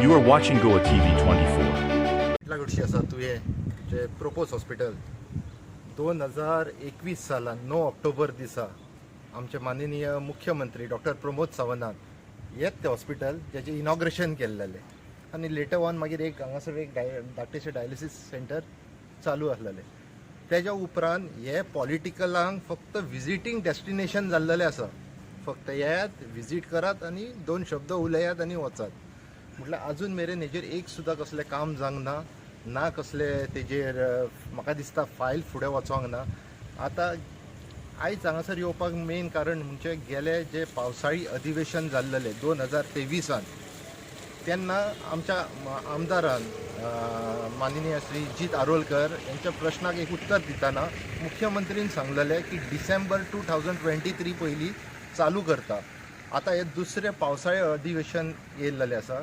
You are watching Goa TV 24. इतल्या घडशी आसा तुवें जे प्रोपोज हॉस्पिटल दोन हजार एकवीस सालान णव ऑक्टोबर दिसा आमचे माननीय मुख्यमंत्री डॉक्टर प्रमोद सावंतान हेच ते हॉस्पिटल जेचे इनॉग्रेशन केल्लेलें आनी लेटर ऑन मागीर एक हांगासर एक डाय धाकटेशें डायलिसीस सेंटर चालू आसलेलें तेज्या उपरांत हे पॉलिटिकलांक फक्त विजिटींग डेस्टिनेशन जाल्लेलें आसा फक्त येयात विजीट करात आनी दोन शब्द उलयात आनी वचात. म्हटल्यार अजून मेरेन हेजेर एक सुद्दां कसलें काम जावंक ना ना कसले तेजेर म्हाका दिसता फायल फुडें वचोंक ना. आतां आयज हांगासर येवपाक मेन कारण म्हणजे गेले जे पावसाळी अधिवेशन जाल्लेलें दोन हजार तेविसान तेन्ना आमच्या आमदारान माननीय श्री जीत आरोलकर यांच्या प्रश्नाक एक उत्तर दिताना मुख्यमंत्रीन सांगलेलें की December two thousand twenty three पयलीं चालू करता. आतां हे दुसरें पावसाळें अधिवेशन येयल्लेलें आसा.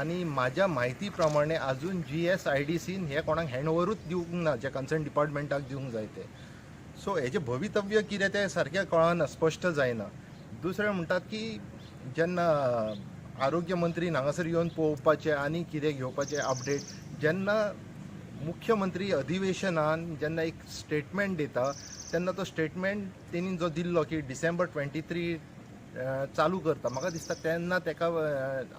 आनी म्हाज्या म्हायती प्रमाणे अजून G S I D scene हे कोणाक हँडओवरूच दिवंक ना जे कन्सर्न डिपार्टमेंटाक दिवंक जाय ते. सो हेजें भवितव्य कितें तें सारकें कळना स्पश्ट जायना. दुसरें म्हणटात की जेन्ना आरोग्य मंत्रीन हांगासर येवन पळोवपाचें आनी कितें घेवपाचें अपडेट जेन्ना मुख्यमंत्री अधिवेशनान जेन्ना एक स्टेटमेंट दिता तेन्ना तो स्टेटमेंट तेणी जो दिल्लो की डिसेंबर ट्वेंटी थ्री चालू करता. म्हाका दिसता तेन्ना तेका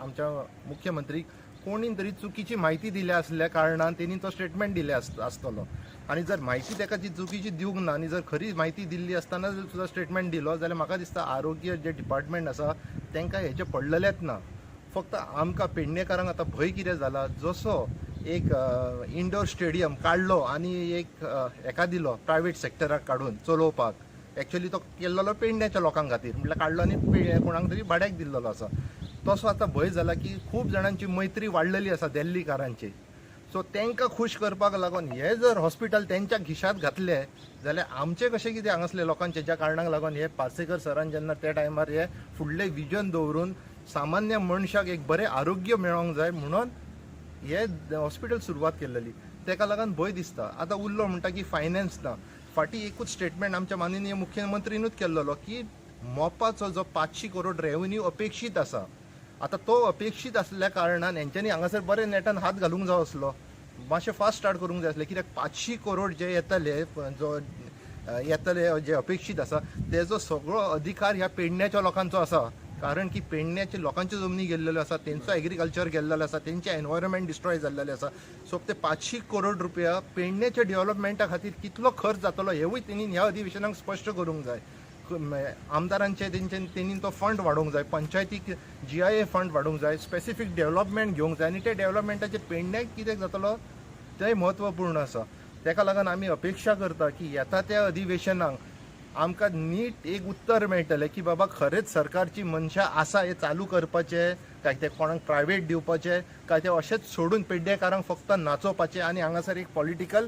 आमच्या मुख्यमंत्रीक कोणीन तरी चुकीची म्हायती दिल्या असल्या कारणान तेणी तो स्टेटमेंट दिले आस- आसतलो आनी जर म्हायती तेका जी चुकीची दिवंक ना आनी जर खरी म्हायती दिल्ली आसतना जर सुद्दां स्टेटमेंट दिलो जाल्यार म्हाका दिसता आरोग्य जे डिपार्टमेंट आसा तांकां हेजें पडलेलेच ना. फक्त आमकां पेडणेकारांक आतां भंय कितें जाला जसो एक इंडोर स्टेडियम काडलो आनी एक हेका दिलो प्रायवेट सेक्टराक काडून चलोवपाक. एक्चुअली तो केल्लो पेडण्याच्या लोकां खातीर म्हटल्यार काडलो आनी कोणाक तरी भाड्याक दिल्लो आसा तसो आतां भंय जाला की खूब जाणांची मैत्री वाडलेली आसा दिल्लीकारांची. सो तांकां खूश करपाक लागून हे जर हॉस्पिटल तेंच्या खिशात घातले जाल्यार आमचे कशें कितें हांगासले लोकांचे ज्या कारणाक लागून हे पासेकर सरान जेन्ना त्या टायमार हे फुडलें विजन दवरून सामान्य मनशाक एक बरें आरोग्य मेळोंक जाय म्हणून हे हॉस्पिटल सुरवात केल्लेली तेका लागून भंय दिसता. आतां उरलो म्हणटा की फायनान्स ना. फाटीं एकूच स्टेटमेंट आमच्या माननीय मुख्यमंत्रीनूच केल्लो की मोपाचो जो पांचशी करोड रेवन्यू अपेक्षीत आसा आतां तो अपेक्षीत आसल्या कारणान हेंच्यांनी हांगासर बरें नेटान हात घालूंक जाय आसलो मातशें फास्ट स्टार्ट करूंक जाय आसलें कित्याक पांचशी करोड जे येतले जो येतले जे अपेक्षीत आसा तेजो सगळो अधिकार ह्या पेडण्याच्या लोकांचो आसा कारण की पेडण्याचे लोकांच्यो जमनी गेल्लेल्यो आसा तेंचो एग्रीकल्चर गेल्लेलो आसा तेंचे एनवायरमेंट डिस्ट्रॉय जाल्लेले आसा सो ते पांचशी करोड रुपया पेडण्याच्या डेव्हलपमेंटा खातीर कितलो खर्च जातलो हेवूय तेणीन ह्या अधिवेशनाक स्पश्ट करूंक जाय. आमदारांचे तेंचे तेणीन तो फंड वाडोवंक जाय पंचायतीक जी आय ए फंड वाडोवंक जाय स्पेसिफीक डेव्हलपमेंट घेवंक जाय आनी ते डेव्हलपमेंटाचे पेडण्याक कितें जातलो? तेंय म्हत्वपूर्ण आसा तेका लागून आमी अपेक्षा करता की येता त्या अधिवेशनाक आमकां नीट एक उत्तर मेळटलें की बाबा खरेंच सरकारची मनशा आसा हें चालू करपाचें काय ते कोणाक प्रायवेट दिवपाचें काय तें अशेंच सोडून पेडणेकारांक फक्त नाचोवपाचें आनी हांगासर एक पॉलिटिकल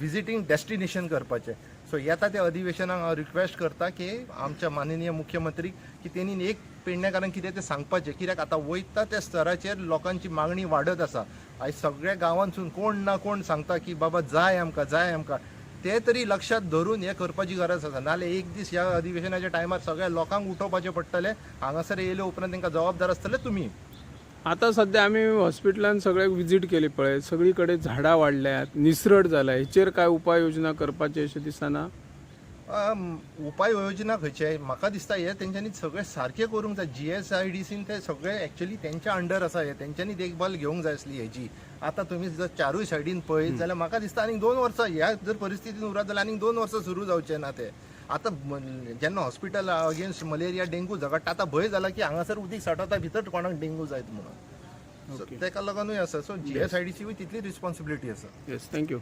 विजिटींग डेस्टिनेशन करपाचें. सो येता त्या अधिवेशनाक हांव रिक्वेस्ट करता की आमच्या माननीय मुख्यमंत्री की तेणी एक पेडणेकारांक कितें तें सांगपाचें. कित्याक आतां वयता त्या स्तराचेर लोकांची मागणी वाडत आसा. आयज सगळ्या गांवांतसून कोण ना कोण सांगता की बाबा जाय आमकां जाय आमकां. ते तरी लक्षात धरून हे करपाची गरज आसा नाल्यार एक दीस ह्या अधिवेशनाच्या टायमार सगळ्या लोकांक उठोवपाचें पडटलें. हांगासर येयले उपरांत तांकां जबाबदार आसतले तुमी आता सध्या आम्ही हॉस्पिटलान सगळ्याक विजीट केली पळय. सगळी कडेन झाडां वाडल्यात निसरट जाला हेचेर काय उपाययोजना करपाचे अशें दिसना. उपाय योजना खंयचे म्हाका दिसता हे तेंच्यांनी सगळें सारकें करूंक जाय. G S I D scene ते सगळे एक्चुअली तेंच्या अंडर आसा हे तेंच्यांनी देखभाल घेवंक जाय आसली हेजी आतां तुमी जर चारूय सायडीन पळयत जाल्यार म्हाका दिसता आनीक दोन वर्सां ह्या जर परिस्थितीन उरत जाल्यार आनीक दोन वर्सां सुरू जावचे ना ते. आतां जेन्ना हॉस्पिटल अगेन्स्ट मलेरिया डेंगू झगडटा आतां भंय जाला की हांगासर उदीक साठवता भितर कोणाक डेंगू जायत म्हणून. तेका लागूनूय आसा so G S I D ची तितली रिस्पॉन्सिबिलिटी आसा येस थँक्यू